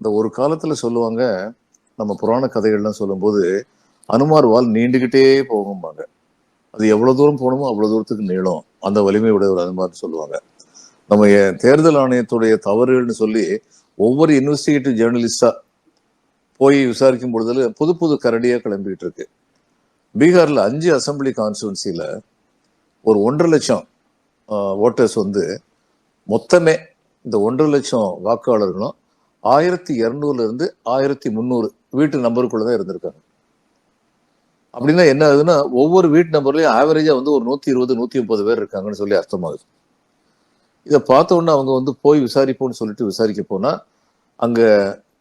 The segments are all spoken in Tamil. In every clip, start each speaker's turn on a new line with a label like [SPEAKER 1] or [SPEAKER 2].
[SPEAKER 1] இந்த ஒரு காலத்துல சொல்லுவாங்க நம்ம புராண கதைகள்லாம் சொல்லும்போது அனுமார் வால் நீண்டுகிட்டே போகும்பாங்க. அது எவ்வளவு தூரம் போகணுமோ அவ்வளவு தூரத்துக்கு நீளம். அந்த வலிமையுடைய ஒரு அனுமார்னு சொல்லுவாங்க. நம்ம தேர்தல் ஆணையத்துடைய தவறுகள்னு சொல்லி ஒவ்வொரு இன்வெஸ்டிகேட்டிவ் ஜேர்னலிஸ்டா போய் விசாரிக்கும் பொழுதுல புது புது கரடியா கிளம்பிட்டு இருக்கு. பீகார்ல அஞ்சு அசெம்பிளி கான்ஸ்டுவன்சில ஒரு ஒன்றரை லட்சம் ஓட்டர்ஸ் வந்து மொத்தமே இந்த ஒன்றரை லட்சம் வாக்காளர்களும் ஆயிரத்தி இரநூறுலேருந்து ஆயிரத்தி முந்நூறு வீட்டு நம்பருக்குள்ள தான் இருந்திருக்காங்க. அப்படின்னா என்ன ஆகுதுன்னா ஒவ்வொரு வீட்டு நம்பர்லையும் ஆவரேஜா வந்து ஒரு நூத்தி இருபது நூத்தி முப்பது பேர் இருக்காங்கன்னு சொல்லி அர்த்தமாகுது. இதை பார்த்த உடனே அவங்க வந்து போய் விசாரிப்போம்னு சொல்லிட்டு விசாரிக்க போனா அங்க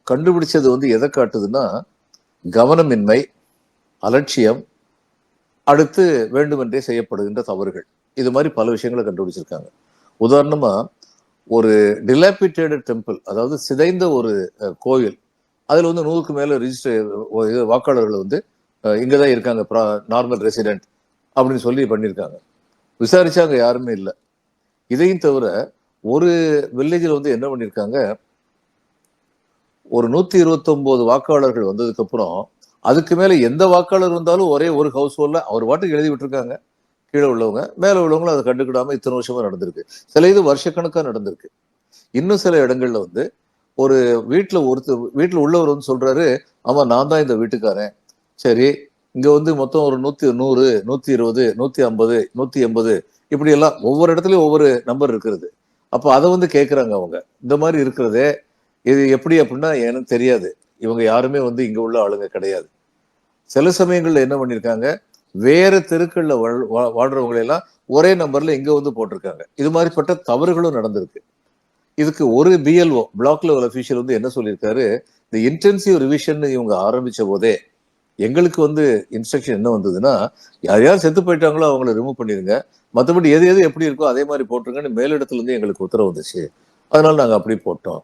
[SPEAKER 1] கண்டுபிடிச்சது வந்து எதை காட்டுதுன்னா கவனமின்மை அலட்சியம் அடுத்து வேண்டுமென்றே செய்யப்படுகின்ற தவறுகள். இது மாதிரி பல விஷயங்களை கண்டுபிடிச்சிருக்காங்க. உதாரணமாக ஒரு டிலாபிட்டேட்டட் டெம்பிள் அதாவது சிதைந்த ஒரு கோவில் அதில் வந்து நூறுக்கு மேலே ரிஜிஸ்டர் வாக்காளர்கள் வந்து இங்கே தான் இருக்காங்க நார்மல் ரெசிடென்ட் அப்படின்னு சொல்லி பண்ணியிருக்காங்க. விசாரிச்சாங்க யாருமே இல்லை. இதையும் தவிர ஒரு வில்லேஜில் வந்து என்ன பண்ணியிருக்காங்க ஒரு நூற்றி இருபத்தொம்போது வாக்காளர்கள் வந்ததுக்கப்புறம் அதுக்கு மேலே எந்த வாக்காளர் வந்தாலும் ஒரே ஒரு ஹவுஸ் ஹோல்டில் அவர் பாட்டுக்கு எழுதி விட்டுருக்காங்க. கீழே உள்ளவங்க மேலே உள்ளவங்களும் அதை கண்டுக்கிடாம இத்தனை வருஷமா நடந்திருக்கு. சில இது வருஷக்கணக்காக நடந்திருக்கு. இன்னும் சில இடங்கள்ல வந்து ஒரு வீட்டில் ஒருத்தர் வீட்டில் உள்ளவர் வந்து சொல்றாரு ஆமாம் நான் தான் இந்த வீட்டுக்காரன். சரி இங்கே வந்து மொத்தம் ஒரு நூத்தி நூறு நூத்தி இருபது நூத்தி ஐம்பது நூத்தி எண்பது இப்படி எல்லாம் ஒவ்வொரு இடத்துலயும் ஒவ்வொரு நம்பர் இருக்கிறது. அப்போ அதை வந்து கேட்குறாங்க அவங்க. இந்த மாதிரி இருக்கிறதே இது எப்படி அப்படின்னா எனக்கு தெரியாது. இவங்க யாருமே வந்து இங்கே உள்ள ஆளுங்க கிடையாது. சில சமயங்களில் என்ன பண்ணியிருக்காங்க வேற தெருக்கள்ல வாழ்- வா- வாழ்றவங்களை எல்லாம் ஒரே நம்பர்ல இங்க வந்து போட்டிருக்காங்க. இது மாதிரிப்பட்ட தவறுகளும் நடந்திருக்கு. இதுக்கு ஒரு பிஎல்ஓ பிளாக் லெவல் அஃபீஷியல் வந்து என்ன சொல்லியிருக்காரு? இந்த இன்டென்சிவ் ரிவிஷன் இவங்க ஆரம்பிச்ச போதே எங்களுக்கு வந்து இன்ஸ்ட்ரக்ஷன் என்ன வந்ததுன்னா யார் யார் செத்து போயிட்டாங்களோ அவங்கள ரிமூவ் பண்ணிருங்க. மற்றபடி எது எது எப்படி இருக்கோ அதே மாதிரி போட்டுருங்கன்னு மேலிடத்துல இருந்து எங்களுக்கு உத்தரவு வந்துச்சு. அதனால நாங்கள் அப்படி போட்டோம்.